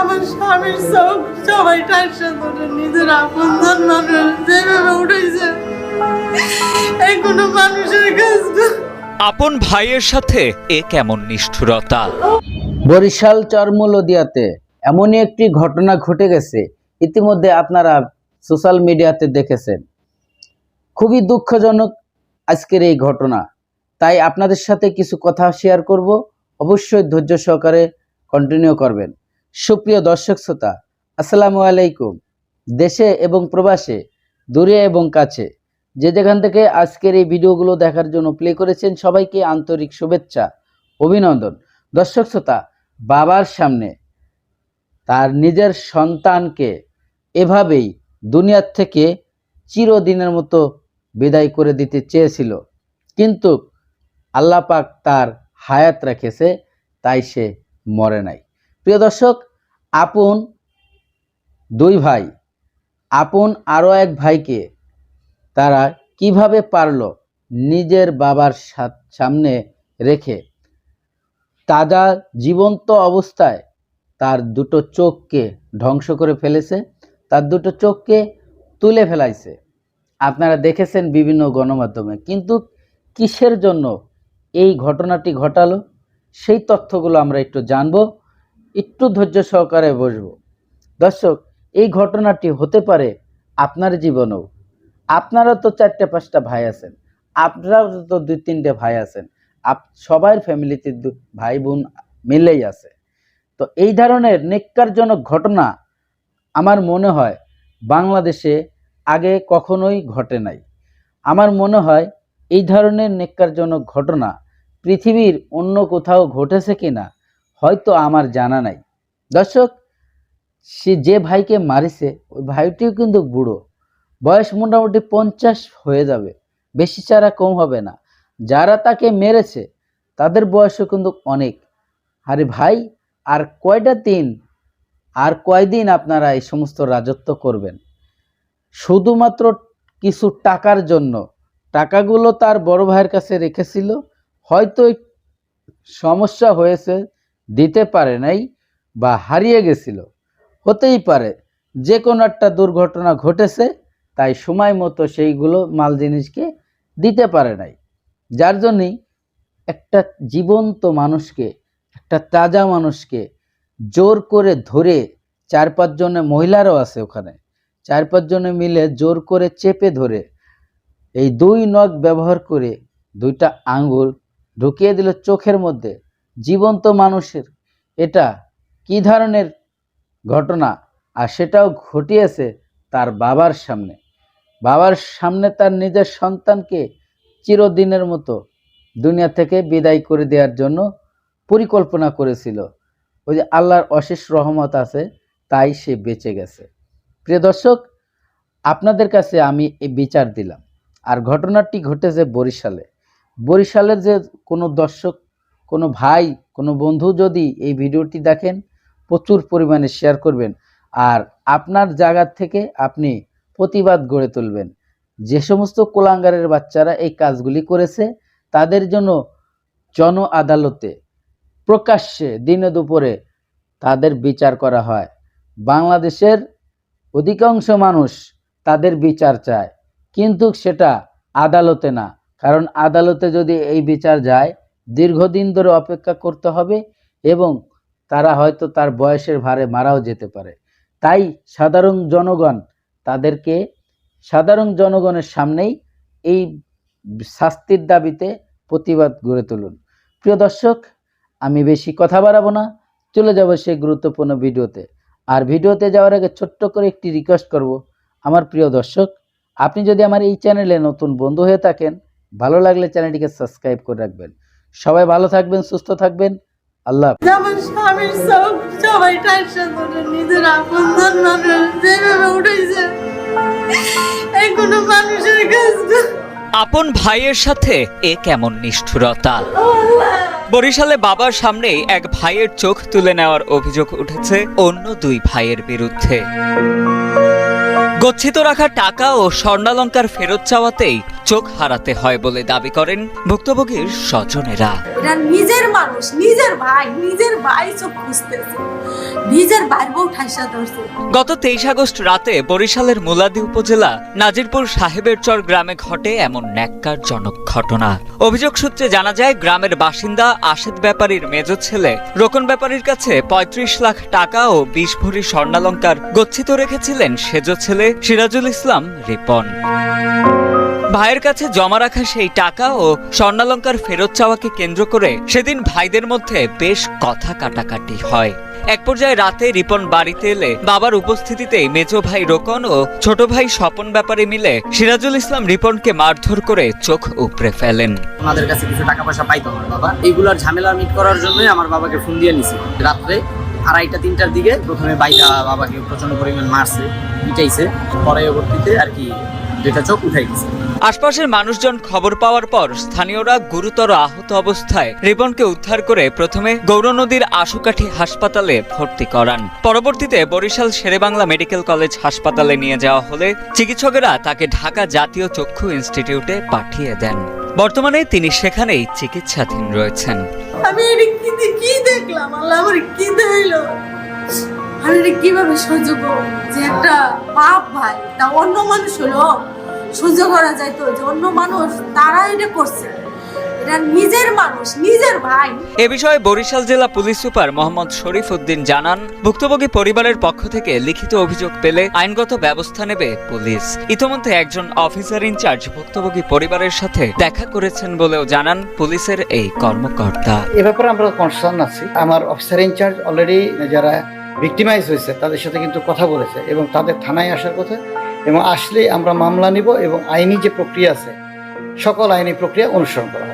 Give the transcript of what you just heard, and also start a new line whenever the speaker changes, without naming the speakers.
আমার স্বামীর চোখ সবাই ধরে নিজের আপন মানুষ যেভাবে উঠেছে এই কোনো মানুষের কাজ
আপন ভাইয়ের সাথে এ কেমন নিষ্ঠুরতা?
বরিশাল চরমুলদিয়াতে এমনই একটি ঘটনা ঘটে গেছে ইতিমধ্যে আপনারা সোশ্যাল মিডিয়াতে দেখেছেন। খুবই দুঃখজনক আজকের এই ঘটনা। তাই আপনাদের সাথে কিছু কথা শেয়ার করব। অবশ্যই ধৈর্য সহকারে কন্টিনিউ করবেন। সুপ্রিয় দর্শক শ্রোতা, আসসালামু আলাইকুম। দেশে এবং প্রবাসে, দূরে এবং কাছে, যে যেখান থেকে আজকের এই ভিডিওগুলো দেখার জন্য প্লে করেছেন সবাইকে আন্তরিক শুভেচ্ছা, অভিনন্দন। দর্শক শ্রোতা, বাবার সামনে তার নিজের সন্তানকে এভাবেই দুনিয়ার থেকে চিরদিনের মতো বিদায় করে দিতে চেয়েছিল। কিন্তু আল্লাহ পাক তার হায়াত রেখেছে, তাই সে মরে নাই। প্রিয় দর্শক, আপন দুই ভাই, আপন আরও এক ভাইকে তারা কীভাবে পারল নিজের বাবার সামনে রেখে তাজা জীবন্ত অবস্থায় তার দুটো চোখকে ধ্বংস করে ফেলেছে, তার দুটো চোখকে তুলে ফেলাইছে। আপনারা দেখেছেন বিভিন্ন গণমাধ্যমে, কিন্তু কিসের জন্য এই ঘটনাটি ঘটালো? সেই তথ্যগুলো আমরা একটু জানব। একটু ধৈর্য সহকারে বসব। দর্শক, এই ঘটনাটি হতে পারে আপনার জীবনেও। আপনারা তো চারটে, পাঁচটা ভাই আছেন। আপনারাও তো দুই, তিনটে ভাই আছেন। আপ সবার ফ্যামিলিতে ভাই বোন মিলেই আছে। তো এই ধরনের নেককারজনক ঘটনা আমার মনে হয় বাংলাদেশে আগে কখনোই ঘটে নাই। আমার মনে হয় এই ধরনের নেককারজনক ঘটনা পৃথিবীর অন্য কোথাও ঘটেছে কিনা হয়তো আমার জানা নাই। দর্শক, সে যে ভাইকে মারিছে, ওই ভাইটিও কিন্তু বুড়ো। বয়স মোটামুটি পঞ্চাশ হয়ে যাবে। বেশি ছাড়া কম হবে না। যারা তাকে মেরেছে, তাদের বয়সও কিন্তু অনেক। আরে ভাই, আর কয়টা দিন, আর কয়দিন আপনারা এই সমস্ত রাজত্ব করবেন? শুধুমাত্র কিছু টাকার জন্য। টাকাগুলো তার বড় ভাইয়ের কাছে রেখেছিল। হয়তো সমস্যা হয়েছে দিতে পারে নাই বা হারিয়ে গেছিল। হতেই পারে যে কোনো একটা দুর্ঘটনা ঘটেছে, তাই সময় মতো সেইগুলো মাল জিনিসকে দিতে পারে নাই। যার জন্যই একটা জীবন্ত মানুষকে, একটা তাজা মানুষকে জোর করে ধরে চার পাঁচজনে মহিলারাও আছে ওখানে, চার পাঁচজনে মিলে জোর করে চেপে ধরে এই দুই নখ ব্যবহার করে দুইটা আঙ্গুল ঢুকিয়ে দিল চোখের মধ্যে। জীবন্ত মানুষের। এটা কি ধরনের ঘটনা? আর সেটাও ঘটিয়েছে তার বাবার সামনে। বাবার সামনে তার নিজের সন্তানকে চিরদিনের মতো দুনিয়া থেকে বিদায় করে দেওয়ার জন্য পরিকল্পনা করেছিল। ওই যে আল্লাহর অশেষ রহমত আছে, তাই সে বেঁচে গেছে। প্রিয় দর্শক, আপনাদের কাছে আমি এই বিচার দিলাম। আর ঘটনাটি ঘটেছে বরিশালে। বরিশালের যে কোনো দর্শক কোনো ভাই, কোনো বন্ধু যদি এই ভিডিওটি দেখেন, প্রচুর পরিমাণে শেয়ার করবেন। আর আপনার জায়গার থেকে আপনি প্রতিবাদ গড়ে তুলবেন। যে সমস্ত কোলাঙ্গারের বাচ্চারা এই কাজগুলি করেছে, তাদের জন্য জন আদালতে প্রকাশ্যে দিনে দুপুরে তাদের বিচার করা হয়। বাংলাদেশের অধিকাংশ মানুষ তাদের বিচার চায়, কিন্তু সেটা আদালতে না। কারণ আদালতে যদি এই বিচার যায় দীর্ঘদিন ধরে অপেক্ষা করতে হবে এবং তারা হয়তো তার বয়সের ভারে মারাও যেতে পারে। তাই সাধারণ জনগণ তাদেরকে, সাধারণ জনগণের সামনেই এই শাস্তির দাবিতে প্রতিবাদ গড়ে তুলুন। প্রিয় দর্শক, আমি বেশি কথা বাড়াবো না, চলে যাব সেই গুরুত্বপূর্ণ ভিডিওতে। আর ভিডিওতে যাওয়ার আগে ছোট্ট করে একটি রিকোয়েস্ট করব। আমার প্রিয় দর্শক, আপনি যদি আমার এই চ্যানেলে নতুন বন্ধু হয়ে থাকেন, ভালো লাগলে চ্যানেলটিকে সাবস্ক্রাইব করে রাখবেন। সবাই ভালো থাকবেন সুস্থ থাকবেন। আল্লাহ হাফেজ।
স্বামীর চোখ সবাই টাইসা ধরে নিজের আপন মানুষ যেভাবে উঠেছে এই কোনো মানুষের কাজ
আপন ভাইয়ের সাথে এ কেমন নিষ্ঠুরতা? বরিশালে বাবার সামনেই এক ভাইয়ের চোখ তুলে নেওয়ার অভিযোগ উঠেছে অন্য দুই ভাইয়ের বিরুদ্ধে। গচ্ছিত রাখা টাকা ও স্বর্ণালঙ্কার ফেরত চাওয়াতেই চোখ হারাতে হয় বলে দাবি করেন ভুক্তভোগীর স্বজনেরা।
এটা নিজের মানুষ, নিজের ভাই নিজের ভাই চোখ খুঁজতেছে।
গত তেইশ আগস্ট রাতে বরিশালের মুলাদি উপজেলা নাজিরপুর সাহেবের চর গ্রামে ঘটে এমন ন্যাক্কারজনক ঘটনা। অভিযোগ সূত্রে জানা যায়, গ্রামের বাসিন্দা আশেদ ব্যাপারীর মেজ ছেলে রোকন ব্যাপারীর কাছে পঁয়ত্রিশ লাখ টাকা ও বিশ ভরি স্বর্ণালঙ্কার গচ্ছিত রেখেছিলেন সেজ ছেলে সিরাজুল ইসলাম রিপন। ভাইয়ের কাছে জমা রাখা সেই টাকা ও স্বর্ণালঙ্কার ফেরত চাওয়াকে কেন্দ্র করে সেদিন ভাইদের মধ্যে বেশ কথা কাটাকাটি হয়। এক পর্যায়ে রাতে রিপন বাড়িতে এলে বাবার উপস্থিতিতেই মেজো ভাই রোকন ও ছোট ভাই স্বপন ব্যাপারে মিলে সিরাজুল ইসলাম রিপনকে মারধর করে চোখ উপড়ে ফেলেন।
ওনাদের কাছে কিছু টাকা পয়সা পাইতো আমার বাবা। এইগুলোর ঝামেলা মিট করার জন্যই আমার বাবাকে ফোন দিয়ে নিছি। রাত্রে আড়াইটা, তিনটার দিকে প্রথমে বাইটা বাবাকে প্রচণ্ড পরিমাণ মারছে, পিটাইছে। পরবর্তীতে আর কি দুইটা চোখ উঠাই দিছে
আশপাশের মানুষজন খবর পাওয়ার পর স্থানীয়রা গুরুতর আহত অবস্থায় রিপনকে উদ্ধার করে প্রথমে গৌরনদীর আশুকাঠি হাসপাতালে ভর্তি করান। পরবর্তীতে বরিশাল শেরেবাংলা মেডিকেল কলেজ হাসপাতালে নিয়ে যাওয়া হলে চিকিৎসকেরা তাকে ঢাকা জাতীয় চক্ষু ইনস্টিটিউটে পাঠিয়ে দেন। বর্তমানে তিনি সেখানেই চিকিৎসাধীন রয়েছেন।
আমি কি দেখলাম? আল্লাহ আমার কি দিল? আমি এটা কীভাবে সহ্য করব? যে একটা বাপ ভাই তা অন্য মানুষ হলো? সহ্য করা যায় তো যে অন্য মানুষ তারা এটা করছে। নিজের মানুষ নিজের ভাই।
এ বিষয়ে বরিশাল জেলা পুলিশ সুপার মোহাম্মদ শরীফ উদ্দিন জানান ভুক্তভোগী পরিবারের পক্ষ থেকে লিখিত অভিযোগ পেলে আইনগত ব্যবস্থা নেবে পুলিশ। ইতিমধ্যে একজন অফিসার ইনচার্জ ভুক্তভোগী পরিবারের সাথে দেখা করেছেন বলেও জানান পুলিশের এই কর্মকর্তা।
এ ব্যাপারে আমরা কনসার্ন আছি। আমার অফিসার ইনচার্জ অলরেডি যারা ভিক্টিমাইজ হয়েছে, তাদের সাথে কিন্তু কথা বলেছে এবং তাদের থানায় আসার কথা এবং আসলে আমরা মামলা নিব এবং আইনি যে প্রক্রিয়া আছে, সকল আইনি প্রক্রিয়া অনুসরণ করা হবে।